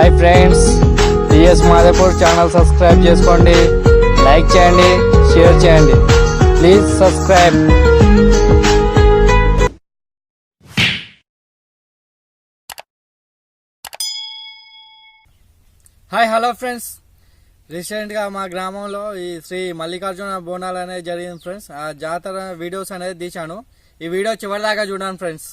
Hi friends TS Madhapur channel subscribe చేసుకోండి like చేయండి share చేయండి. Please subscribe hi hello friends రీసెంట్గా మా గ్రామంలో ఈ శ్రీ మల్లికార్జున బోనాలు అనేది జరిగింది ఫ్రెండ్స్ ఆ జాతర వీడియోస్ అనేది తీశాను. ఈ వీడియో చివరిదాకా చూడండి ఫ్రెండ్స్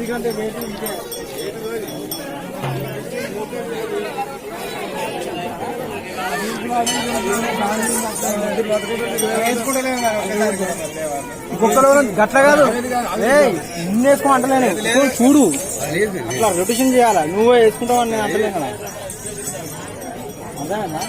ఎందుకంటే వేటి ఇంకే కుక్కలు గట్ల కాదు. ఏయ్, నిన్ను వేసుకో అంటలేను. చూడు, అట్లా రొటేషన్ చేయాలా? నువ్వే వేసుకుంటావు అని నేను అంటలేను కదా. అదేనా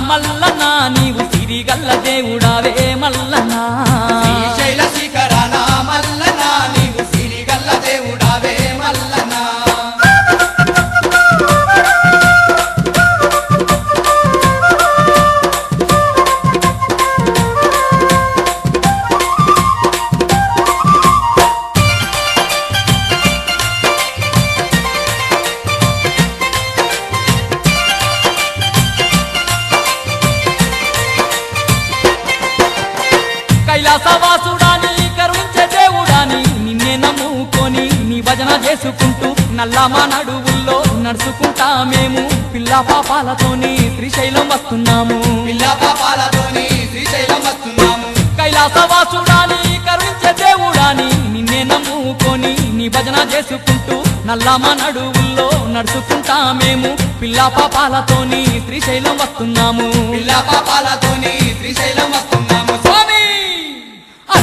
శిఖరాన మల్లన్న నీవు సిరిగల్ల దేవుడావే మల్లన్న చేసుకుంటూ నల్లమా నడువుల్లో నడుచుకుంటా మేము పిల్ల పాపాలతోని శ్రీశైలం వస్తున్నాము. పిల్ల పాపాలతోని శ్రీశైలం వస్తున్నాము. కైలాసవాసుడాని కరుణించే దేవుడాని నిన్నే నమ్ముకొని నీ భజన చేసుకుంటూ నల్లమా నడువుల్లో నడుచుకుంటా మేము పిల్ల పాపాలతోని శ్రీశైలం వస్తున్నాము. పిల్ల పాపాలతోని శ్రీశైలం వస్తున్నాము.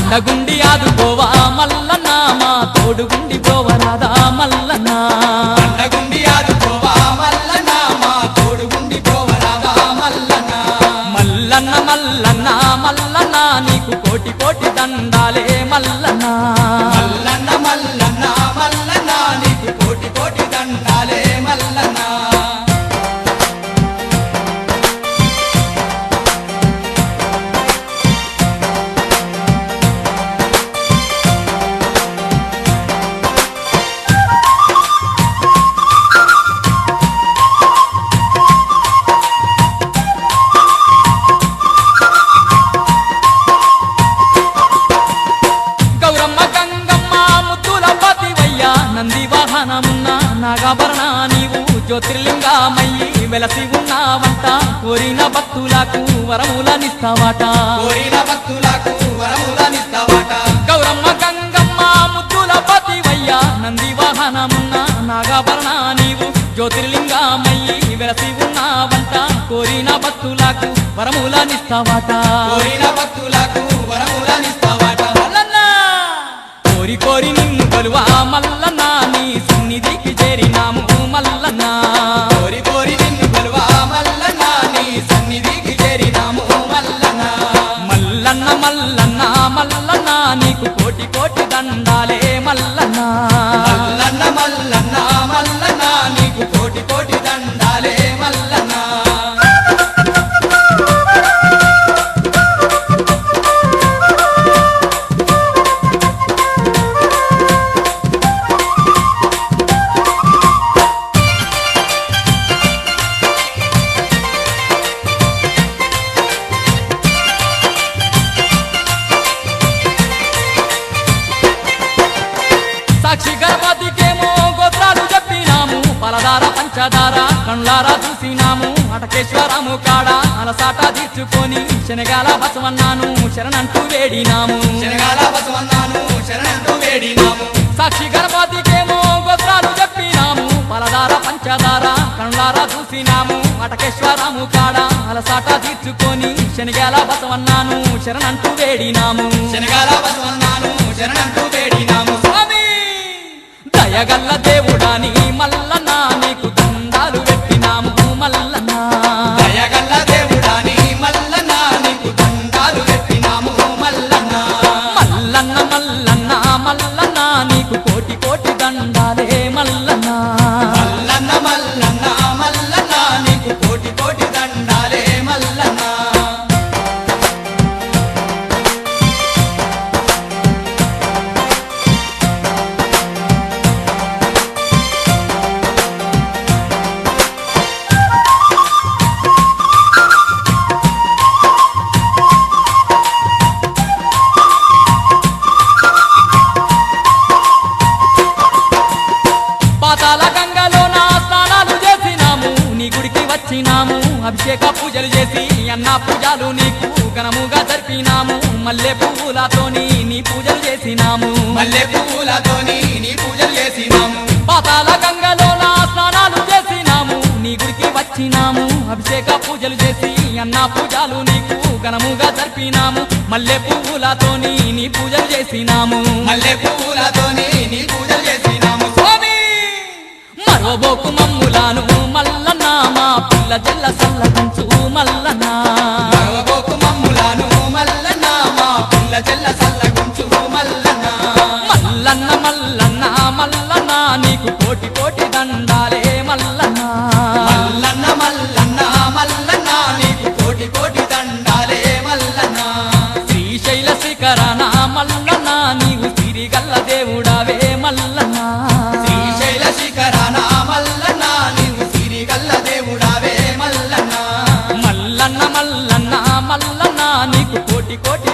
అండగుండి ఆదుకోవా మల్లనా మా తోడుగుండి పోవరాదా మల్లనా అండగుండి ఆదుకోవా మల్లనా మా తోడుగుండి పోవరాదా మల్లన్న. మల్లన్న మల్లన్నా మల్లనా నీకు కోటి కోటి దండాలే మల్లన్న వరములనిస్తావాట? కోరిన భక్తులకు పంచదార కండ్లారా చూసినాము అటకేశ్వరము కాడ? అలసాట తీర్చుకొని శనగాల బసవన్నాను శరణంటూ వేడినాము. శనగాల బసవన్నాను శరణంటూ వేడినాము. సాక్షి గణపతికేమో గోత్రాలు చెప్పినాము. పలదార పంచదార కండ్లారా చూసినాము అటకేశ్వరము కాడ? అలసాట తీర్చుకొని శనగాల బసవన్నాను శరణంటూ వేడినాము. శనగాల బసవన్నాను శరణంటూ వేడినాము. స్వామి దయగల్ల దేవుడాని మల్లన్న నీకు దండాలు పెట్టినాము మల్లన్న. దయగల్ల మల్లె పువ్వులతోని నీ పూజలు చేసినాము. మల్లె పువ్వులతోని నీ పూజలు చేసినాము. పాతాల గంగలో నా స్నానాలు చేసినాము. నీ గుడికి వచ్చినాము. అభిషేక పూజలు చేసి అన్న పూజలు నీకు ఘనముగా జరిపినాము. మల్లె పువ్వులతోని నీ పూజలు చేసినాము. మల్లె పువ్వులతోని నీ పూజలు చేసినాము. స్వామి! మరోబోకు మమ్ములాను మల్లన్న మా పిల్ల జల్ల సల్లగుంచు మల్లన్న కోటి కోటి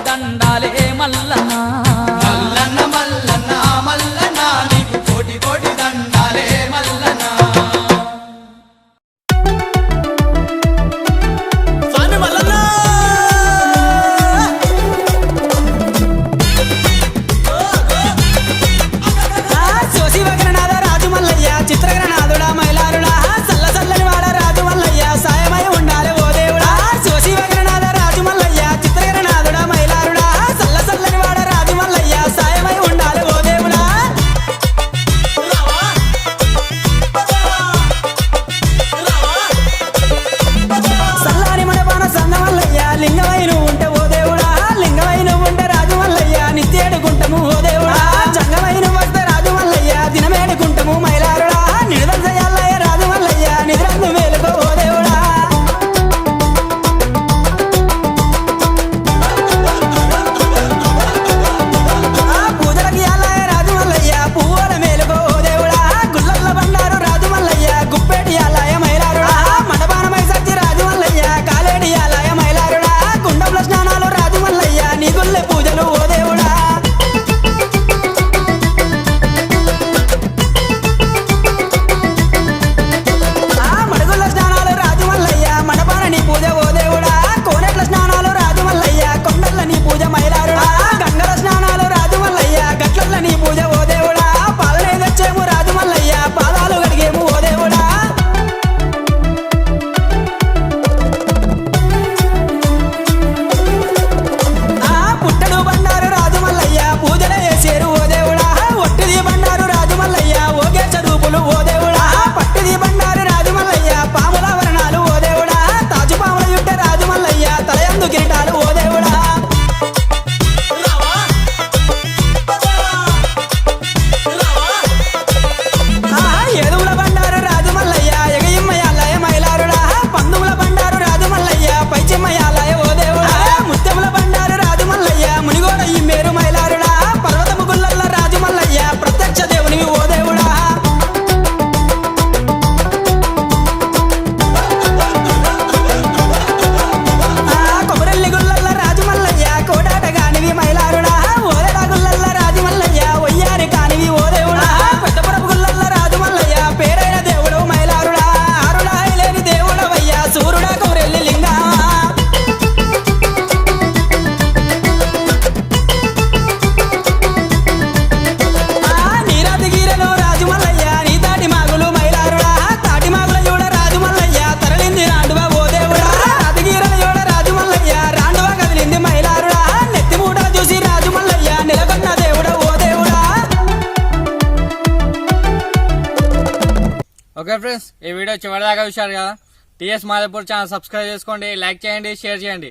వీడియో చివరిదాకా చూశారు కదా? టీఎస్ మాధపూర్ ఛానల్ సబ్స్క్రైబ్ చేసుకోండి లైక్ చేయండి షేర్ చేయండి.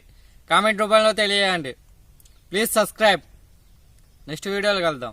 కామెంట్ రూపంలో తెలియజేయండి. Please subscribe. నెక్స్ట్ వీడియోలో కలుద్దాం.